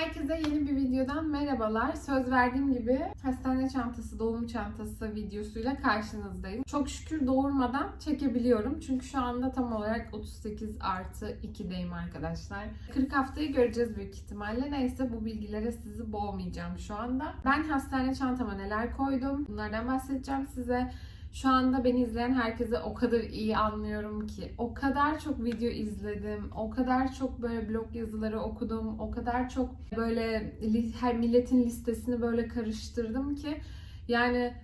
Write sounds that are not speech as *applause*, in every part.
Herkese yeni bir videodan merhabalar. Söz verdiğim gibi hastane çantası, doğum çantası videosuyla karşınızdayım. Çok şükür doğurmadan çekebiliyorum. Çünkü şu anda tam olarak 38 artı 2'deyim arkadaşlar. 40 haftayı göreceğiz büyük ihtimalle. Neyse bu bilgilere sizi boğmayacağım şu anda. Ben hastane çantama neler koydum? Bunlardan bahsedeceğim size. Şu anda beni izleyen herkese o kadar iyi anlıyorum ki. O kadar çok video izledim. O kadar çok böyle blog yazıları okudum. O kadar çok böyle her milletin listesini böyle karıştırdım ki. Yani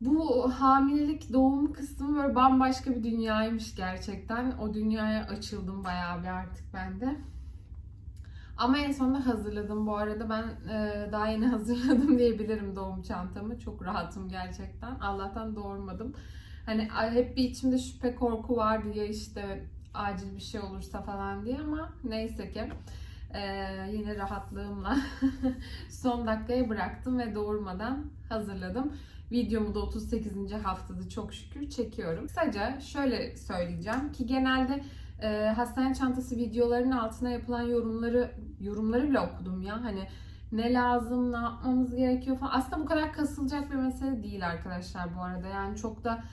bu hamilelik doğum kısmı böyle bambaşka bir dünyaymış gerçekten. O dünyaya açıldım bayağı bir artık ben de. Ama en sonunda hazırladım. Bu arada ben e, daha yeni *laughs* hazırladım diyebilirim doğum çantamı. Çok rahatım gerçekten. Allah'tan doğurmadım. Hani hep bir içimde şüphe korku vardı ya işte acil bir şey olursa falan diye ama neyse ki e, yine rahatlığımla *laughs* son dakikaya bıraktım ve doğurmadan hazırladım. Videomu da 38. haftada çok şükür çekiyorum. Kısaca şöyle söyleyeceğim ki genelde e, hastane çantası videolarının altına yapılan yorumları yorumları bile okudum ya. Hani ne lazım, ne yapmamız gerekiyor falan. Aslında bu kadar kasılacak bir mesele değil arkadaşlar bu arada. Yani çok da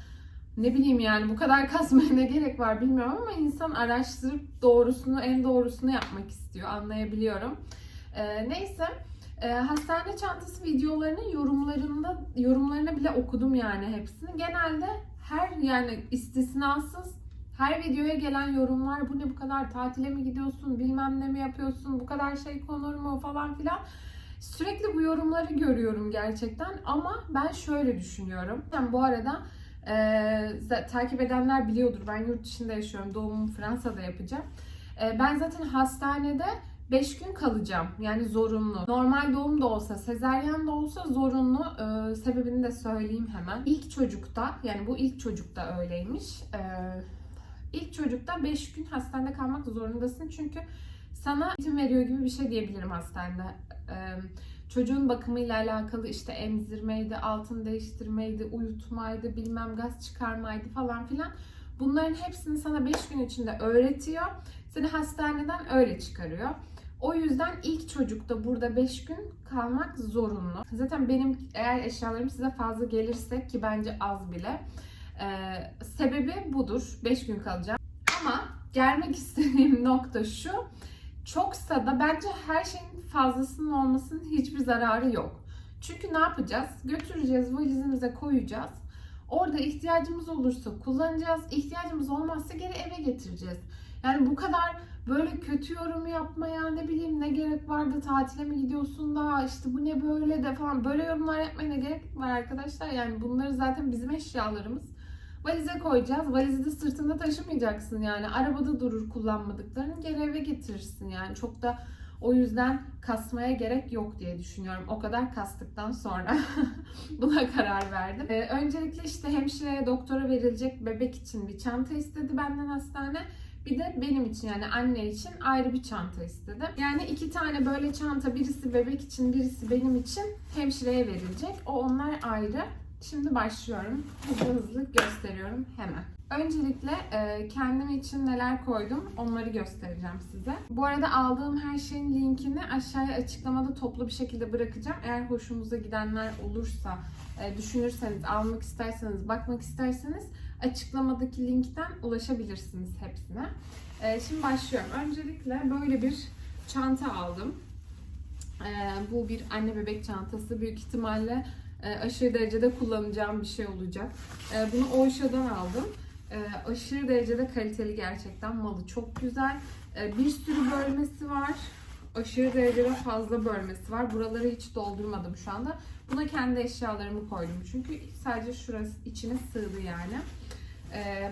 ne bileyim yani bu kadar *laughs* kasmaya ne gerek var bilmiyorum ama insan araştırıp doğrusunu, en doğrusunu yapmak istiyor. Anlayabiliyorum. E, neyse. E, hastane çantası videolarının yorumlarında yorumlarını bile okudum yani hepsini. Genelde her yani istisnasız her videoya gelen yorumlar bu ne bu kadar tatile mi gidiyorsun bilmem ne mi yapıyorsun bu kadar şey konur mu falan filan. Sürekli bu yorumları görüyorum gerçekten ama ben şöyle düşünüyorum. Yani bu arada e, takip edenler biliyordur ben yurt dışında yaşıyorum doğumumu Fransa'da yapacağım. E, ben zaten hastanede 5 gün kalacağım. Yani zorunlu. Normal doğum da olsa, sezaryen de olsa zorunlu. Ee, sebebini de söyleyeyim hemen. İlk çocukta, yani bu ilk çocukta öyleymiş. Ee, ilk çocukta 5 gün hastanede kalmak zorundasın. Çünkü sana eğitim veriyor gibi bir şey diyebilirim hastanede. Ee, çocuğun bakımıyla alakalı işte emzirmeydi, altın değiştirmeydi, uyutmaydı, bilmem gaz çıkarmaydı falan filan. Bunların hepsini sana 5 gün içinde öğretiyor. Seni hastaneden öyle çıkarıyor. O yüzden ilk çocukta burada 5 gün kalmak zorunlu. Zaten benim eğer eşyalarım size fazla gelirse ki bence az bile e, sebebi budur. 5 gün kalacağım. Ama gelmek *laughs* istediğim nokta şu. Çoksa da bence her şeyin fazlasının olmasının hiçbir zararı yok. Çünkü ne yapacağız? Götüreceğiz, valizimize koyacağız. Orada ihtiyacımız olursa kullanacağız. İhtiyacımız olmazsa geri eve getireceğiz. Yani bu kadar böyle kötü yorum yapmaya ne bileyim ne gerek vardı tatile mi gidiyorsun da işte bu ne böyle de falan böyle yorumlar yapmaya ne gerek var arkadaşlar yani bunları zaten bizim eşyalarımız valize koyacağız valizi de sırtında taşımayacaksın yani arabada durur kullanmadıklarını geri eve getirirsin yani çok da o yüzden kasmaya gerek yok diye düşünüyorum. O kadar kastıktan sonra *laughs* buna karar verdim. Ee, öncelikle işte hemşireye, doktora verilecek bebek için bir çanta istedi benden hastane. Bir de benim için yani anne için ayrı bir çanta istedi. Yani iki tane böyle çanta birisi bebek için birisi benim için hemşireye verilecek. O onlar ayrı. Şimdi başlıyorum. Hızlı hızlı gösteriyorum hemen. Öncelikle e, kendim için neler koydum onları göstereceğim size. Bu arada aldığım her şeyin linkini aşağıya açıklamada toplu bir şekilde bırakacağım. Eğer hoşumuza gidenler olursa, e, düşünürseniz, almak isterseniz, bakmak isterseniz açıklamadaki linkten ulaşabilirsiniz hepsine. E, şimdi başlıyorum. Öncelikle böyle bir çanta aldım. E, bu bir anne bebek çantası. Büyük ihtimalle aşırı derecede kullanacağım bir şey olacak. E, bunu Oysho'dan aldım. E, aşırı derecede kaliteli gerçekten. Malı çok güzel. Bir sürü bölmesi var. Aşırı derecede fazla bölmesi var. Buraları hiç doldurmadım şu anda. Buna kendi eşyalarımı koydum. Çünkü sadece şurası içine sığdı yani.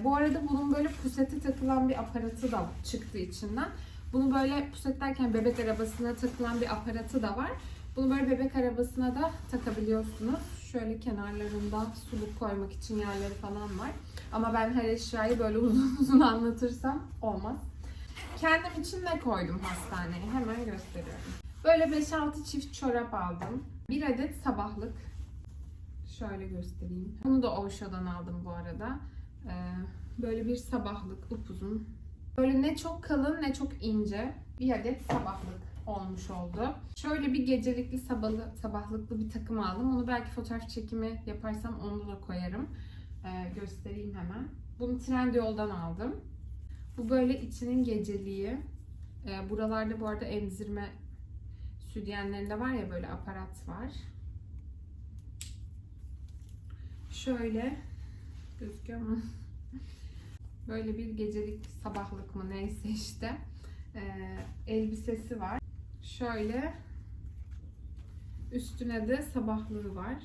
Bu arada bunun böyle pusete takılan bir aparatı da çıktı içinden. Bunu böyle puset derken bebek arabasına takılan bir aparatı da var. Bunu böyle bebek arabasına da takabiliyorsunuz. Şöyle kenarlarında suluk koymak için yerleri falan var. Ama ben her eşyayı böyle *laughs* uzun uzun anlatırsam olmaz. Kendim için ne koydum hastaneye? Hemen gösteriyorum. Böyle 5-6 çift çorap aldım. Bir adet sabahlık. Şöyle göstereyim. Bunu da Osho'dan aldım bu arada. Ee, böyle bir sabahlık upuzun. Böyle ne çok kalın ne çok ince bir adet sabahlık. Olmuş oldu. Şöyle bir gecelikli sabahlı, sabahlıklı bir takım aldım. Onu belki fotoğraf çekimi yaparsam onu da koyarım. Ee, göstereyim hemen. Bunu Trendyol'dan aldım. Bu böyle içinin geceliği. Ee, buralarda bu arada emzirme sütyenlerinde var ya böyle aparat var. Şöyle gözüküyor mu? *laughs* Böyle bir gecelik sabahlık mı neyse işte ee, elbisesi var. Şöyle üstüne de sabahlığı var.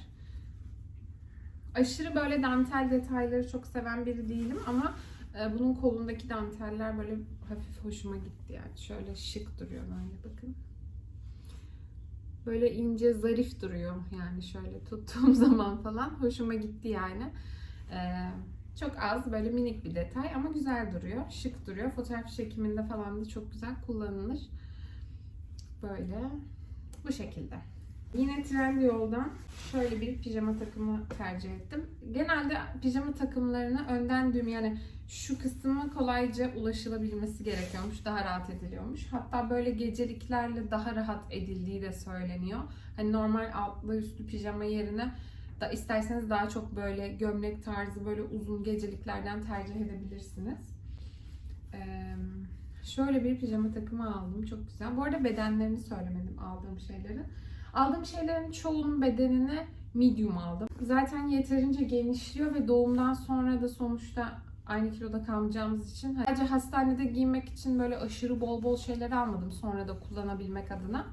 Aşırı böyle dantel detayları çok seven biri değilim ama e, bunun kolundaki danteller böyle hafif hoşuma gitti yani. Şöyle şık duruyor böyle bakın. Böyle ince zarif duruyor yani şöyle tuttuğum *laughs* zaman falan hoşuma gitti yani. Ee, çok az böyle minik bir detay ama güzel duruyor, şık duruyor. Fotoğraf çekiminde falan da çok güzel kullanılır. Böyle bu şekilde. Yine Trendyol'dan şöyle bir pijama takımı tercih ettim. Genelde pijama takımlarını önden düğüm yani şu kısmı kolayca ulaşılabilmesi gerekiyormuş. Daha rahat ediliyormuş. Hatta böyle geceliklerle daha rahat edildiği de söyleniyor. Hani normal altlı üstlü pijama yerine da isterseniz daha çok böyle gömlek tarzı böyle uzun geceliklerden tercih edebilirsiniz. Ee, şöyle bir pijama takımı aldım. Çok güzel. Bu arada bedenlerini söylemedim aldığım şeylerin. Aldığım şeylerin çoğunun bedenini medium aldım. Zaten yeterince genişliyor ve doğumdan sonra da sonuçta aynı kiloda kalmayacağımız için sadece hastanede giymek için böyle aşırı bol bol şeyler almadım sonra da kullanabilmek adına.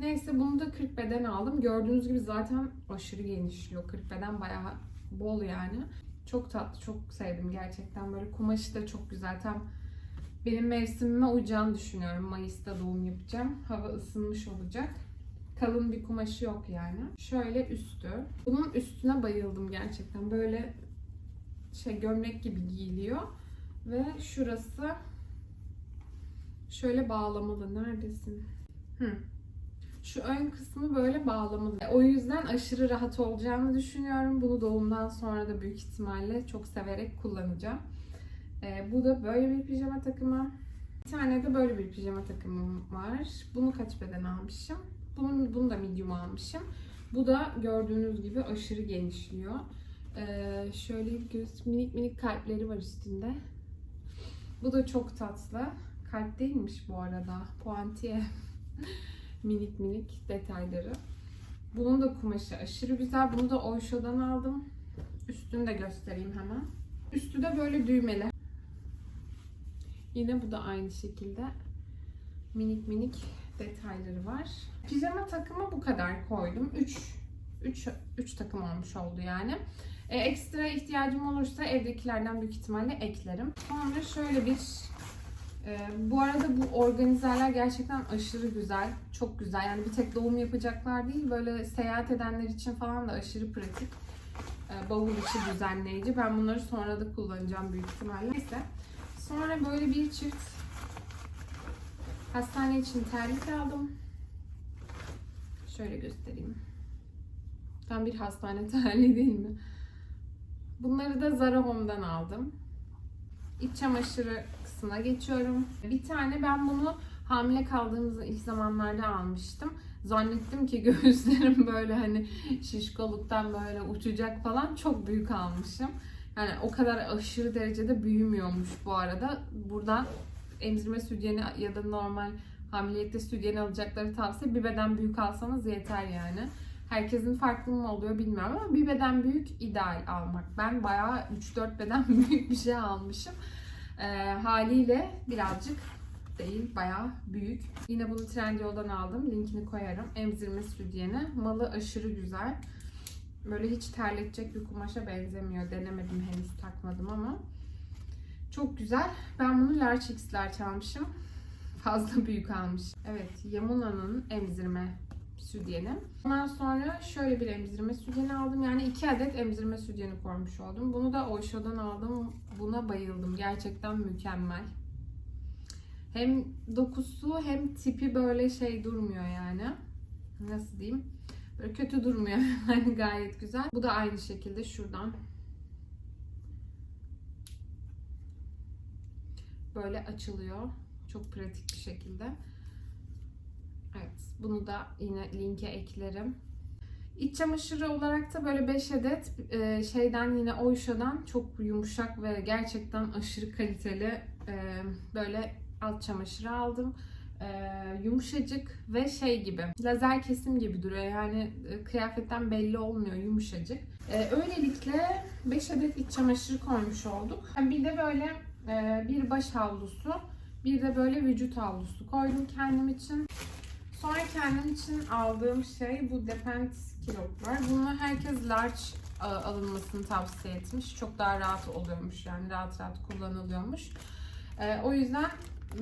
Neyse bunu da 40 beden aldım. Gördüğünüz gibi zaten aşırı genişliyor. 40 beden bayağı bol yani. Çok tatlı, çok sevdim gerçekten. Böyle kumaşı da çok güzel. Tam benim mevsimime uyacağını düşünüyorum. Mayıs'ta doğum yapacağım. Hava ısınmış olacak. Kalın bir kumaşı yok yani. Şöyle üstü. Bunun üstüne bayıldım gerçekten. Böyle şey gömlek gibi giyiliyor. Ve şurası şöyle bağlamalı. Neredesin? Hı. Şu ön kısmı böyle bağlamalı. O yüzden aşırı rahat olacağını düşünüyorum. Bunu doğumdan sonra da büyük ihtimalle çok severek kullanacağım. Ee, bu da böyle bir pijama takımı. Bir tane de böyle bir pijama takımım var. Bunu kaç beden almışım? Bunu, bunu da medium almışım. Bu da gördüğünüz gibi aşırı genişliyor. Ee, şöyle göz, minik minik kalpleri var üstünde. Bu da çok tatlı. Kalp değilmiş bu arada. Puantiye. *laughs* minik minik detayları. Bunun da kumaşı aşırı güzel. Bunu da Oysho'dan aldım. Üstünü de göstereyim hemen. Üstü de böyle düğmeli. Yine bu da aynı şekilde minik minik detayları var. Pijama takımı bu kadar koydum. 3 3 3 takım olmuş oldu yani. E, ekstra ihtiyacım olursa evdekilerden büyük ihtimalle eklerim. Sonra şöyle bir e, bu arada bu organizerler gerçekten aşırı güzel. Çok güzel. Yani bir tek doğum yapacaklar değil. Böyle seyahat edenler için falan da aşırı pratik. E, bavul içi düzenleyici. Ben bunları sonra da kullanacağım büyük ihtimalle. Neyse. Sonra böyle bir çift hastane için terlik aldım. Şöyle göstereyim. Tam bir hastane *laughs* terliği değil mi? Bunları da Zara Home'dan aldım. İç çamaşırı kısmına geçiyorum. Bir tane ben bunu hamile kaldığımız ilk zamanlarda almıştım. Zannettim ki *laughs* göğüslerim böyle hani şişkoluktan böyle uçacak falan. Çok büyük almışım. Yani o kadar aşırı derecede büyümüyormuş bu arada. Buradan emzirme sütyeni ya da normal hamiliyette sütyeni alacakları tavsiye bir beden büyük alsanız yeter yani. Herkesin farklı mı oluyor bilmiyorum ama bir beden büyük ideal almak. Ben bayağı 3-4 beden *laughs* büyük bir şey almışım. Ee, haliyle birazcık değil bayağı büyük. Yine bunu Trendyol'dan aldım. Linkini koyarım. Emzirme sütyeni. Malı aşırı güzel. Böyle hiç terletecek bir kumaşa benzemiyor. Denemedim henüz takmadım ama. Çok güzel. Ben bunu large x large almışım. *laughs* Fazla büyük almış. Evet Yamuna'nın emzirme sütyeni. Ondan sonra şöyle bir emzirme sütyeni aldım. Yani iki adet emzirme sütyeni koymuş oldum. Bunu da Oysho'dan aldım. Buna bayıldım. Gerçekten mükemmel. Hem dokusu hem tipi böyle şey durmuyor yani. Nasıl diyeyim? Böyle kötü durmuyor. Yani *laughs* gayet güzel. Bu da aynı şekilde şuradan böyle açılıyor. Çok pratik bir şekilde. Evet, bunu da yine linke eklerim. İç çamaşırı olarak da böyle 5 adet e, şeyden yine Oysha'dan çok yumuşak ve gerçekten aşırı kaliteli e, böyle alt çamaşırı aldım. E, yumuşacık ve şey gibi lazer kesim gibi duruyor yani e, kıyafetten belli olmuyor yumuşacık. E, öylelikle 5 adet iç çamaşırı koymuş olduk. Bir de böyle e, bir baş havlusu bir de böyle vücut havlusu koydum kendim için. Sonra kendim için aldığım şey bu Depends kilotlar. Bunu herkes large a, alınmasını tavsiye etmiş. Çok daha rahat oluyormuş yani rahat rahat kullanılıyormuş. Ee, o yüzden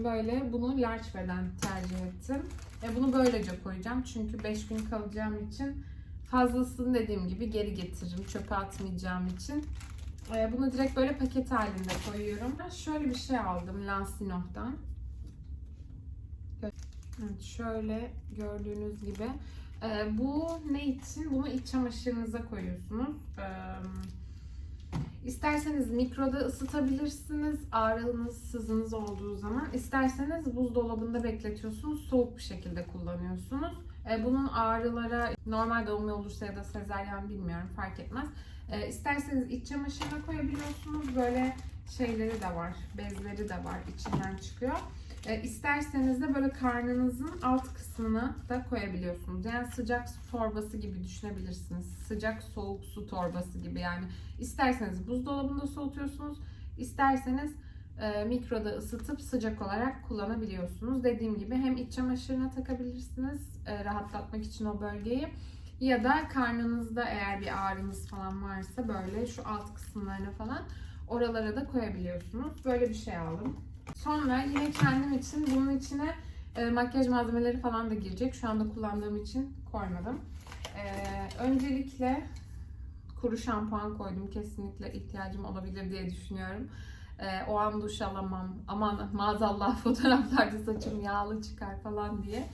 böyle bunu large beden tercih ettim. E, bunu böylece koyacağım çünkü 5 gün kalacağım için fazlasını dediğim gibi geri getiririm çöpe atmayacağım için. E, bunu direkt böyle paket halinde koyuyorum. Şöyle bir şey aldım Lansinoh'dan. Evet, şöyle gördüğünüz gibi. Ee, bu ne için? Bunu iç çamaşırınıza koyuyorsunuz. İsterseniz mikroda ısıtabilirsiniz ağrınız, sızınız olduğu zaman. İsterseniz buzdolabında bekletiyorsunuz. Soğuk bir şekilde kullanıyorsunuz. Ee, bunun ağrılara normal doğum olursa ya da sezaryen bilmiyorum fark etmez. Ee, isterseniz iç çamaşırına koyabiliyorsunuz. Böyle şeyleri de var, bezleri de var içinden çıkıyor. E, isterseniz de böyle karnınızın alt kısmına da koyabiliyorsunuz. Yani sıcak su torbası gibi düşünebilirsiniz. Sıcak soğuk su torbası gibi yani. İsterseniz buzdolabında soğutuyorsunuz. İsterseniz e, mikroda ısıtıp sıcak olarak kullanabiliyorsunuz. Dediğim gibi hem iç çamaşırına takabilirsiniz e, rahatlatmak için o bölgeyi. Ya da karnınızda eğer bir ağrınız falan varsa böyle şu alt kısımlarına falan oralara da koyabiliyorsunuz. Böyle bir şey aldım. Sonra yine kendim için bunun içine e, makyaj malzemeleri falan da girecek. Şu anda kullandığım için koymadım. E, öncelikle kuru şampuan koydum. Kesinlikle ihtiyacım olabilir diye düşünüyorum. E, o an duş alamam. Aman maazallah *laughs* fotoğraflarda saçım yağlı çıkar falan diye.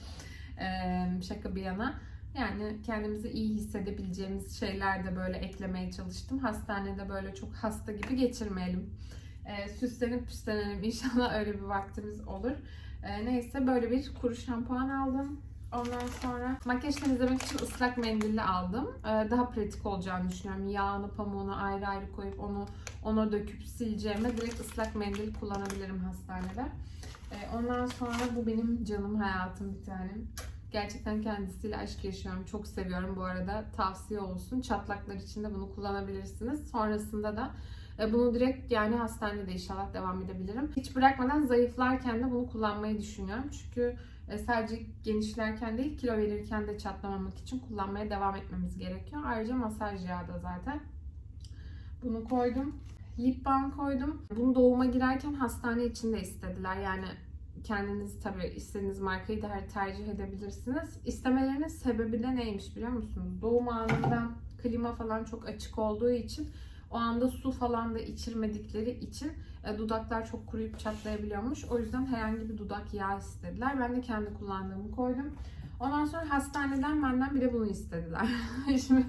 E, şaka bir yana. Yani kendimizi iyi hissedebileceğimiz şeyler de böyle eklemeye çalıştım. Hastanede böyle çok hasta gibi geçirmeyelim e, süslenip püslenelim. *laughs* İnşallah öyle bir vaktimiz olur. E, neyse böyle bir kuru şampuan aldım. Ondan sonra makyaj temizlemek için ıslak mendilli aldım. Ee, daha pratik olacağını düşünüyorum. Yağını, pamuğunu ayrı ayrı koyup onu ona döküp sileceğime direkt ıslak mendil kullanabilirim hastanede. Ee, ondan sonra bu benim canım hayatım bir tanem. Gerçekten kendisiyle aşk yaşıyorum. Çok seviyorum bu arada. Tavsiye olsun. Çatlaklar için de bunu kullanabilirsiniz. Sonrasında da bunu direkt yani hastanede inşallah devam edebilirim. Hiç bırakmadan zayıflarken de bunu kullanmayı düşünüyorum. Çünkü e, sadece genişlerken değil kilo verirken de çatlamamak için kullanmaya devam etmemiz gerekiyor. Ayrıca masaj yağı da zaten. Bunu koydum. Lip balm koydum. Bunu doğuma girerken hastane içinde istediler. Yani kendiniz tabii istediğiniz markayı da tercih edebilirsiniz. İstemelerinin sebebi de neymiş biliyor musunuz? Doğum anında klima falan çok açık olduğu için o anda su falan da içirmedikleri için e, dudaklar çok kuruyup çatlayabiliyormuş. O yüzden herhangi bir dudak yağı istediler. Ben de kendi kullandığımı koydum. Ondan sonra hastaneden benden bir de bunu istediler. *laughs* Şimdi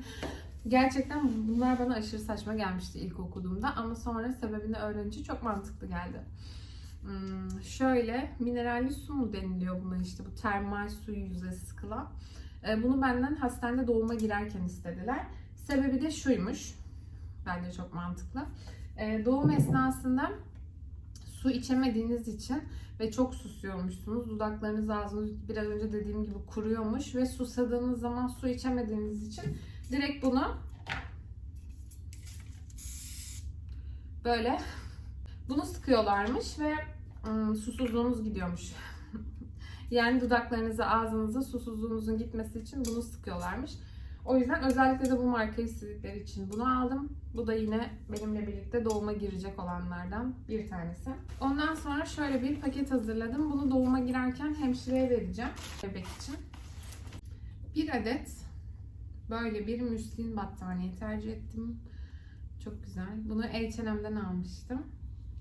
gerçekten bunlar bana aşırı saçma gelmişti ilk okuduğumda ama sonra sebebini öğrenince çok mantıklı geldi. Hmm, şöyle mineralli su mu deniliyor buna işte bu termal suyu yüze sıkılan. E, bunu benden hastanede doğuma girerken istediler. Sebebi de şuymuş. Bence çok mantıklı. Ee, doğum esnasında su içemediğiniz için ve çok susuyormuşsunuz. Dudaklarınız ağzınız biraz önce dediğim gibi kuruyormuş ve susadığınız zaman su içemediğiniz için direkt bunu böyle bunu sıkıyorlarmış ve ım, susuzluğunuz gidiyormuş. *laughs* yani dudaklarınıza, ağzınıza susuzluğunuzun gitmesi için bunu sıkıyorlarmış. O yüzden özellikle de bu markayı istedikleri için bunu aldım. Bu da yine benimle birlikte doğuma girecek olanlardan bir tanesi. Ondan sonra şöyle bir paket hazırladım. Bunu doğuma girerken hemşireye vereceğim bebek için. Bir adet böyle bir müslin battaniye tercih ettim. Çok güzel. Bunu H&M'den almıştım.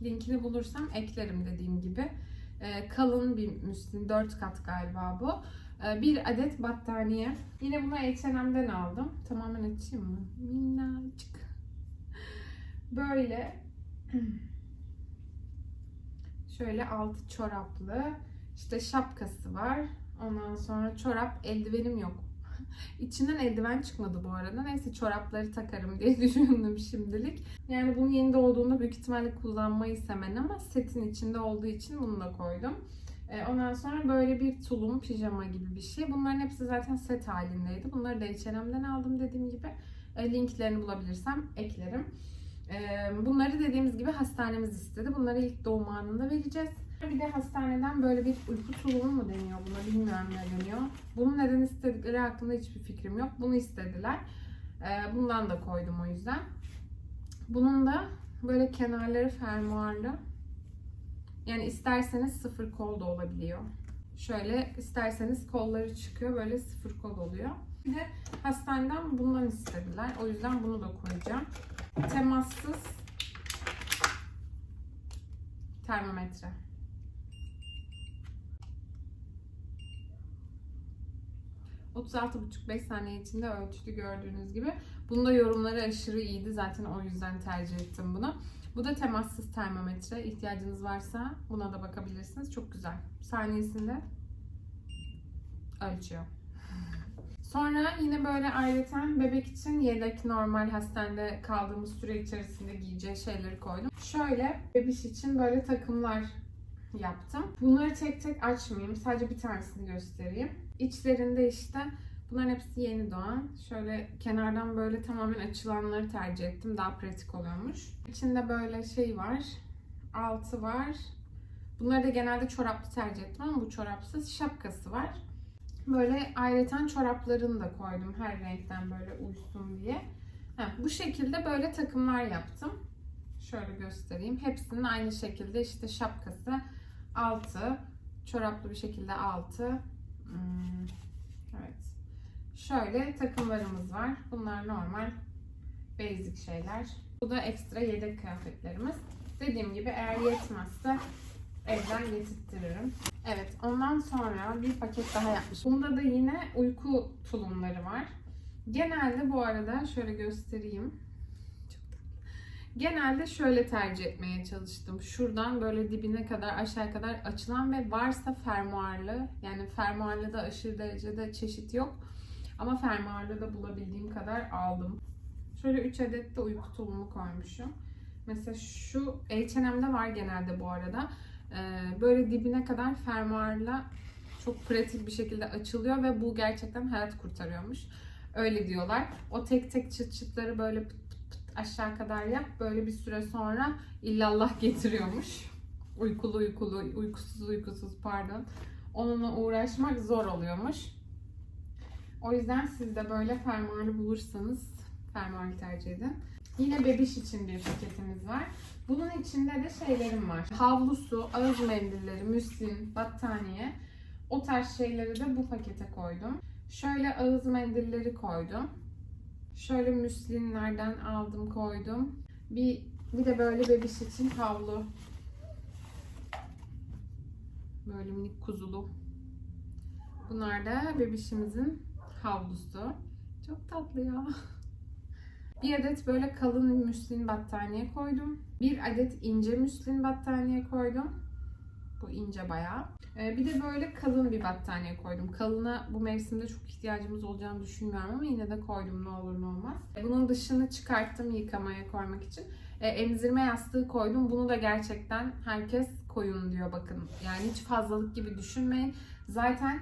Linkini bulursam eklerim dediğim gibi. Ee, kalın bir müslin. 4 kat galiba bu. Ee, bir adet battaniye. Yine bunu H&M'den aldım. Tamamen açayım mı? Minnacık. Böyle *clears throat* şöyle altı çoraplı. İşte şapkası var. Ondan sonra çorap, eldivenim yok. *laughs* İçinden eldiven çıkmadı bu arada. Neyse çorapları takarım diye *laughs* düşündüm şimdilik. Yani bunu yeni doğduğunda büyük ihtimalle kullanmayı semen ama setin içinde olduğu için bunu da koydum. Ee, Ondan sonra böyle bir tulum, pijama gibi bir şey. Bunların hepsi zaten set halindeydi. Bunları da H&M'den aldım dediğim gibi. E, Linklerini bulabilirsem eklerim. Ee, Bunları dediğimiz gibi hastanemiz istedi. Bunları ilk doğum anında vereceğiz. Bir de hastaneden böyle bir uyku tulumu mu deniyor buna bilmiyorum ne deniyor. Bunun neden istedikleri hakkında hiçbir fikrim yok. Bunu istediler. Bundan da koydum o yüzden. Bunun da böyle kenarları fermuarlı. Yani isterseniz sıfır kol da olabiliyor. Şöyle isterseniz kolları çıkıyor böyle sıfır kol oluyor. Bir de hastaneden bundan istediler. O yüzden bunu da koyacağım. Temassız termometre. ...36,5-5 saniye içinde ölçtü gördüğünüz gibi. Bunda yorumları aşırı iyiydi. Zaten o yüzden tercih ettim bunu. Bu da temassız termometre. İhtiyacınız varsa buna da bakabilirsiniz. Çok güzel. Saniyesinde ölçüyor. *laughs* Sonra yine böyle ayrıca bebek için yedek normal hastanede kaldığımız süre içerisinde giyeceği şeyleri koydum. Şöyle bebiş için böyle takımlar yaptım. Bunları tek tek açmayayım. Sadece bir tanesini göstereyim. İçlerinde işte bunların hepsi yeni doğan. Şöyle kenardan böyle tamamen açılanları tercih ettim. Daha pratik oluyormuş. İçinde böyle şey var. Altı var. Bunları da genelde çoraplı tercih ettim ama bu çorapsız. Şapkası var. Böyle ayrıca çoraplarını da koydum her renkten böyle uysun diye. Ha, bu şekilde böyle takımlar yaptım. Şöyle göstereyim. Hepsinin aynı şekilde işte şapkası altı, çoraplı bir şekilde altı. Hmm, evet. Şöyle takımlarımız var. Bunlar normal basic şeyler. Bu da ekstra yedek kıyafetlerimiz. Dediğim gibi eğer yetmezse evden getirtirim. Evet ondan sonra bir paket daha yapmış. Bunda da yine uyku tulumları var. Genelde bu arada şöyle göstereyim. Genelde şöyle tercih etmeye çalıştım. Şuradan böyle dibine kadar aşağı kadar açılan ve varsa fermuarlı. Yani fermuarlı da aşırı derecede çeşit yok. Ama fermuarlı da bulabildiğim kadar aldım. Şöyle 3 adet de uyku tulumu koymuşum. Mesela şu H&M'de var genelde bu arada. Ee, böyle dibine kadar fermuarla çok pratik bir şekilde açılıyor ve bu gerçekten hayat kurtarıyormuş. Öyle diyorlar. O tek tek çıt çıtları böyle pıt pıt pıt aşağı kadar yap. Böyle bir süre sonra illallah *laughs* getiriyormuş. Uykulu uykulu, uykusuz uykusuz pardon. Onunla uğraşmak zor oluyormuş. O yüzden siz de böyle fermuarlı bulursanız fermuarlı tercih edin. Yine bebiş için bir paketimiz var. Bunun içinde de şeylerim var. Havlusu, ağız mendilleri, müslin, battaniye. O tarz şeyleri de bu pakete koydum. Şöyle ağız mendilleri koydum. Şöyle müslinlerden aldım koydum. Bir, bir de böyle bebiş için havlu. Böyle minik kuzulu. Bunlar da bebişimizin havlusu. Çok tatlı ya. Bir adet böyle kalın müslin battaniye koydum. Bir adet ince müslin battaniye koydum. Bu ince bayağı. Ee, bir de böyle kalın bir battaniye koydum. Kalına bu mevsimde çok ihtiyacımız olacağını düşünmüyorum ama yine de koydum ne olur ne olmaz. Bunun dışını çıkarttım yıkamaya koymak için. Ee, emzirme yastığı koydum. Bunu da gerçekten herkes koyun diyor bakın. Yani hiç fazlalık gibi düşünmeyin. Zaten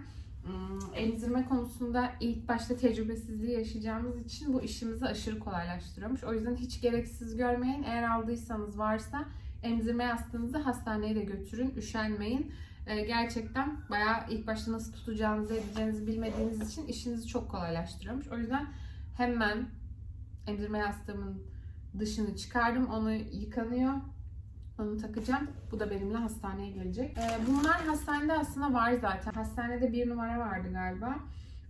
emzirme konusunda ilk başta tecrübesizliği yaşayacağımız için bu işimizi aşırı kolaylaştırıyormuş. O yüzden hiç gereksiz görmeyin. Eğer aldıysanız varsa emzirme yastığınızı hastaneye de götürün. Üşenmeyin. Ee, gerçekten bayağı ilk başta nasıl tutacağınızı edeceğinizi bilmediğiniz için işinizi çok kolaylaştırıyormuş. O yüzden hemen emzirme yastığımın dışını çıkardım. Onu yıkanıyor. Onu takacağım. Bu da benimle hastaneye gelecek. Ee, bunlar hastanede aslında var zaten. Hastanede bir numara vardı galiba.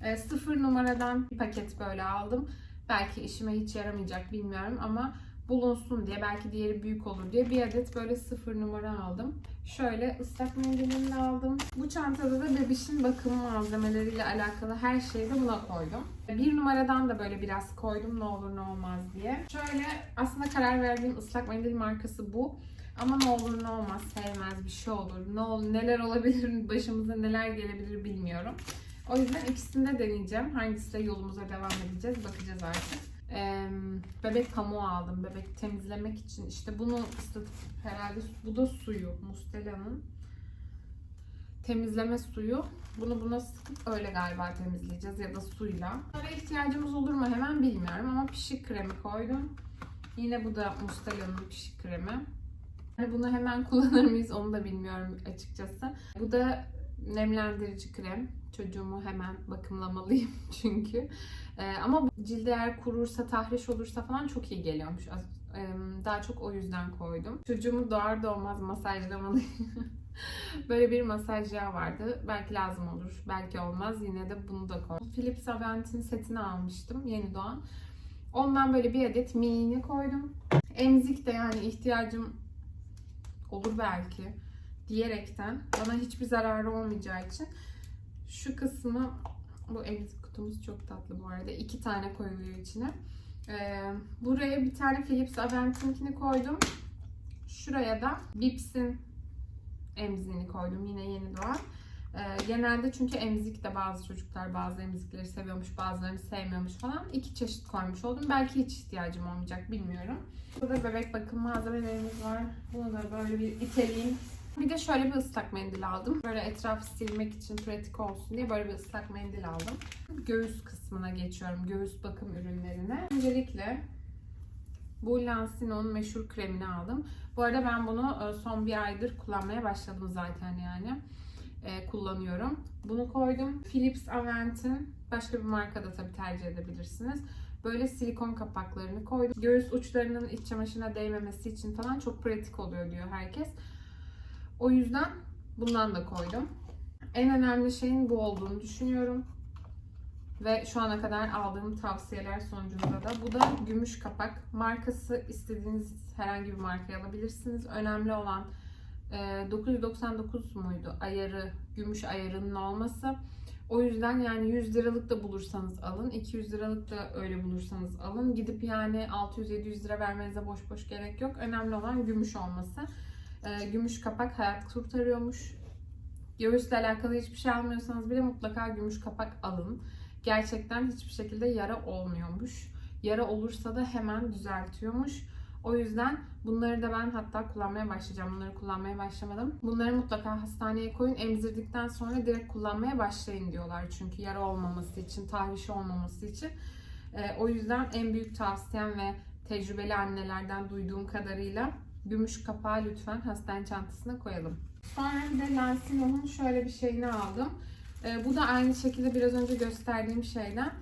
Ee, sıfır numaradan bir paket böyle aldım. Belki işime hiç yaramayacak bilmiyorum ama bulunsun diye belki diğeri büyük olur diye bir adet böyle sıfır numara aldım. Şöyle ıslak mendilini aldım. Bu çantada da bebişin bakım malzemeleriyle alakalı her şeyi de buna koydum. Bir numaradan da böyle biraz koydum ne olur ne olmaz diye. Şöyle aslında karar verdiğim ıslak mendil markası bu. Ama ne olur ne olmaz sevmez bir şey olur. Ne olur neler olabilir *laughs* başımıza neler gelebilir bilmiyorum. O yüzden ikisini de deneyeceğim. Hangisiyle yolumuza devam edeceğiz bakacağız artık. Ee, bebek pamuğu aldım. Bebek temizlemek için. İşte bunu ıslatıp herhalde bu da suyu. Mustela'nın temizleme suyu. Bunu buna sıkıp öyle galiba temizleyeceğiz ya da suyla. Bunlara ihtiyacımız olur mu hemen bilmiyorum ama pişik kremi koydum. Yine bu da Mustela'nın pişik kremi. Yani bunu hemen *laughs* kullanır mıyız onu da bilmiyorum açıkçası. Bu da nemlendirici krem. Çocuğumu hemen bakımlamalıyım *laughs* çünkü. Ee, ama cilde eğer kurursa, tahriş olursa falan çok iyi geliyormuş. Daha çok o yüzden koydum. Çocuğumu doğar doğmaz masajlamalıyım. *laughs* Böyle bir masaj yağı vardı. Belki lazım olur, belki olmaz. Yine de bunu da koy. Philips Avent'in setini almıştım yeni doğan. Ondan böyle bir adet mini koydum. Emzik de yani ihtiyacım olur belki diyerekten bana hiçbir zararı olmayacağı için şu kısmı bu emzik kutumuz çok tatlı bu arada. iki tane koyuluyor içine. Ee, buraya bir tane Philips Avent'inkini koydum. Şuraya da Bips'in emziğini koydum. Yine yeni doğan. Ee, genelde çünkü emzik de bazı çocuklar bazı emzikleri seviyormuş, bazılarını sevmiyormuş falan. İki çeşit koymuş oldum. Belki hiç ihtiyacım olmayacak bilmiyorum. Burada bebek bakım malzemelerimiz var. Bunu da böyle bir iteleyeyim. Bir de şöyle bir ıslak mendil aldım. Böyle etrafı silmek için pratik olsun diye böyle bir ıslak mendil aldım. Göğüs kısmına geçiyorum. Göğüs bakım ürünlerine. Öncelikle bu Lancino'nun meşhur kremini aldım. Bu arada ben bunu e, son bir aydır kullanmaya başladım zaten yani. E, kullanıyorum. Bunu koydum. Philips Avent'in başka bir markada tabii tercih edebilirsiniz. Böyle silikon kapaklarını koydum. Göğüs uçlarının iç çamaşırına değmemesi için falan çok pratik oluyor diyor herkes. O yüzden bundan da koydum. En önemli şeyin bu olduğunu düşünüyorum. Ve şu ana kadar aldığım tavsiyeler sonucunda da. Bu da gümüş kapak. Markası istediğiniz herhangi bir markayı alabilirsiniz. Önemli olan e, 999 muydu ayarı, gümüş ayarının olması. O yüzden yani 100 liralık da bulursanız alın, 200 liralık da öyle bulursanız alın. Gidip yani 600-700 lira vermenize boş boş gerek yok. Önemli olan gümüş olması. E, gümüş kapak hayat kurtarıyormuş. Göğüsle alakalı hiçbir şey almıyorsanız bile mutlaka gümüş kapak alın. Gerçekten hiçbir şekilde yara olmuyormuş. Yara olursa da hemen düzeltiyormuş. O yüzden bunları da ben hatta kullanmaya başlayacağım. Bunları kullanmaya başlamadım. Bunları mutlaka hastaneye koyun. Emzirdikten sonra direkt kullanmaya başlayın diyorlar. Çünkü yara olmaması için, tahriş olmaması için. Ee, o yüzden en büyük tavsiyem ve tecrübeli annelerden duyduğum kadarıyla gümüş kapağı lütfen hastane çantasına koyalım. Sonra bir de Lancino'nun şöyle bir şeyini aldım. Ee, bu da aynı şekilde biraz önce gösterdiğim şeyden.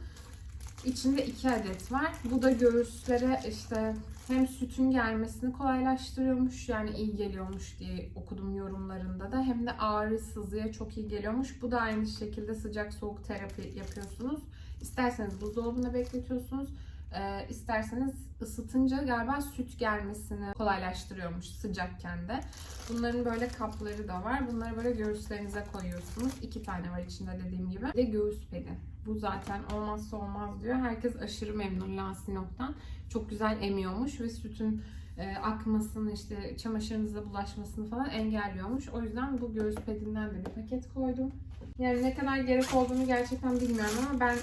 İçinde iki adet var. Bu da göğüslere işte hem sütün gelmesini kolaylaştırıyormuş yani iyi geliyormuş diye okudum yorumlarında da hem de ağrı sızıya çok iyi geliyormuş. Bu da aynı şekilde sıcak soğuk terapi yapıyorsunuz. İsterseniz buzdolabında bekletiyorsunuz. Ee, isterseniz ısıtınca galiba süt gelmesini kolaylaştırıyormuş sıcakken de. Bunların böyle kapları da var. Bunları böyle göğüslerinize koyuyorsunuz. İki tane var içinde dediğim gibi. De göğüs pedi. Bu zaten olmazsa olmaz diyor. Herkes aşırı memnun Lansinok'tan. Çok güzel emiyormuş ve sütün e, akmasını işte çamaşırınıza bulaşmasını falan engelliyormuş. O yüzden bu göğüs pedinden de bir paket koydum. Yani ne kadar gerek olduğunu gerçekten bilmiyorum ama ben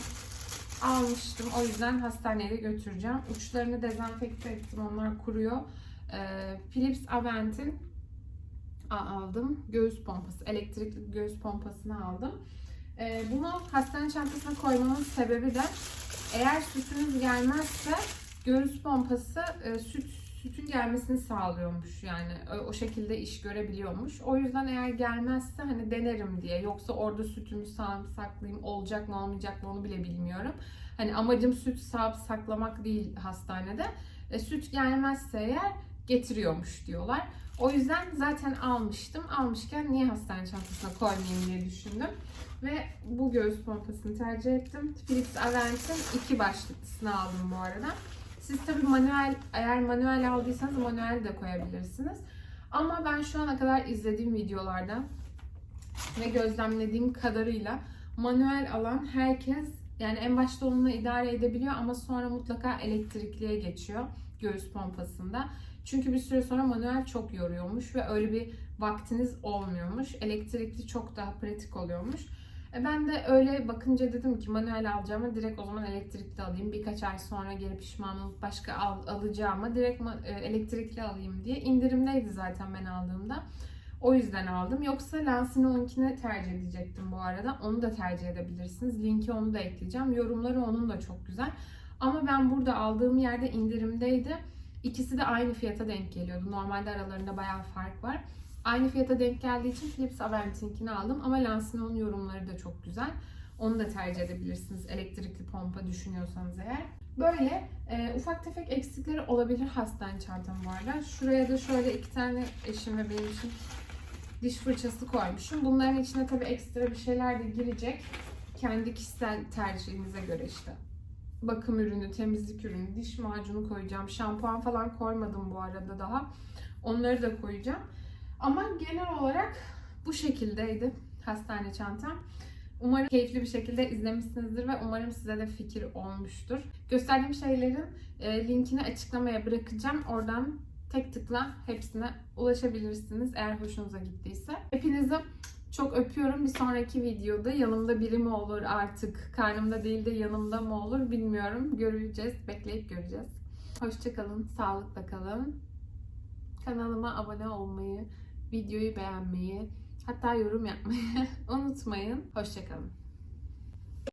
almıştım. O yüzden hastaneye götüreceğim. Uçlarını dezenfekte ettim. Onlar kuruyor. Ee, Philips Avent'in aldım. Göğüs pompası. Elektrikli göğüs pompasını aldım. Ee, bunu hastane çantasına koymamın sebebi de eğer sütünüz gelmezse göğüs pompası e, süt sütün gelmesini sağlıyormuş yani o, şekilde iş görebiliyormuş. O yüzden eğer gelmezse hani denerim diye yoksa orada sütümü sağım saklayayım olacak mı olmayacak mı onu bile bilmiyorum. Hani amacım süt sağıp saklamak değil hastanede. E, süt gelmezse eğer getiriyormuş diyorlar. O yüzden zaten almıştım. Almışken niye hastane çantasına koymayayım diye düşündüm. Ve bu göğüs pompasını tercih ettim. Philips Avent'in iki başlıklısını aldım bu arada. Siz tabii manuel, eğer manuel aldıysanız manuel de koyabilirsiniz. Ama ben şu ana kadar izlediğim videolardan ve gözlemlediğim kadarıyla manuel alan herkes yani en başta onunla idare edebiliyor ama sonra mutlaka elektrikliye geçiyor göğüs pompasında. Çünkü bir süre sonra manuel çok yoruyormuş ve öyle bir vaktiniz olmuyormuş. Elektrikli çok daha pratik oluyormuş. E ben de öyle bakınca dedim ki manuel alacağıma direkt o zaman elektrikli alayım. Birkaç ay sonra geri pişman olup başka al, alacağıma direkt e, elektrikli alayım diye. İndirimdeydi zaten ben aldığımda. O yüzden aldım. Yoksa Lansino'nunkini tercih edecektim bu arada. Onu da tercih edebilirsiniz. Linki onu da ekleyeceğim. Yorumları onun da çok güzel. Ama ben burada aldığım yerde indirimdeydi. İkisi de aynı fiyata denk geliyordu. Normalde aralarında bayağı fark var. Aynı fiyata denk geldiği için Philips Avent'inkini aldım. Ama Lansino'nun yorumları da çok güzel. Onu da tercih edebilirsiniz elektrikli pompa düşünüyorsanız eğer. Böyle e, ufak tefek eksikleri olabilir hastane çantam bu arada. Şuraya da şöyle iki tane eşim ve benim için diş fırçası koymuşum. Bunların içine tabii ekstra bir şeyler de girecek. Kendi kişisel tercihinize göre işte. Bakım ürünü, temizlik ürünü, diş macunu koyacağım. Şampuan falan koymadım bu arada daha. Onları da koyacağım. Ama genel olarak bu şekildeydi hastane çantam. Umarım keyifli bir şekilde izlemişsinizdir ve umarım size de fikir olmuştur. Gösterdiğim şeylerin e, linkini açıklamaya bırakacağım. Oradan tek tıkla hepsine ulaşabilirsiniz eğer hoşunuza gittiyse. Hepinizi çok öpüyorum. Bir sonraki videoda yanımda biri mi olur artık, karnımda değil de yanımda mı olur bilmiyorum. Göreceğiz, bekleyip göreceğiz. Hoşçakalın, sağlıkla kalın. Kanalıma abone olmayı, videoyu beğenmeyi, hatta yorum yapmayı *laughs* unutmayın. Hoşçakalın.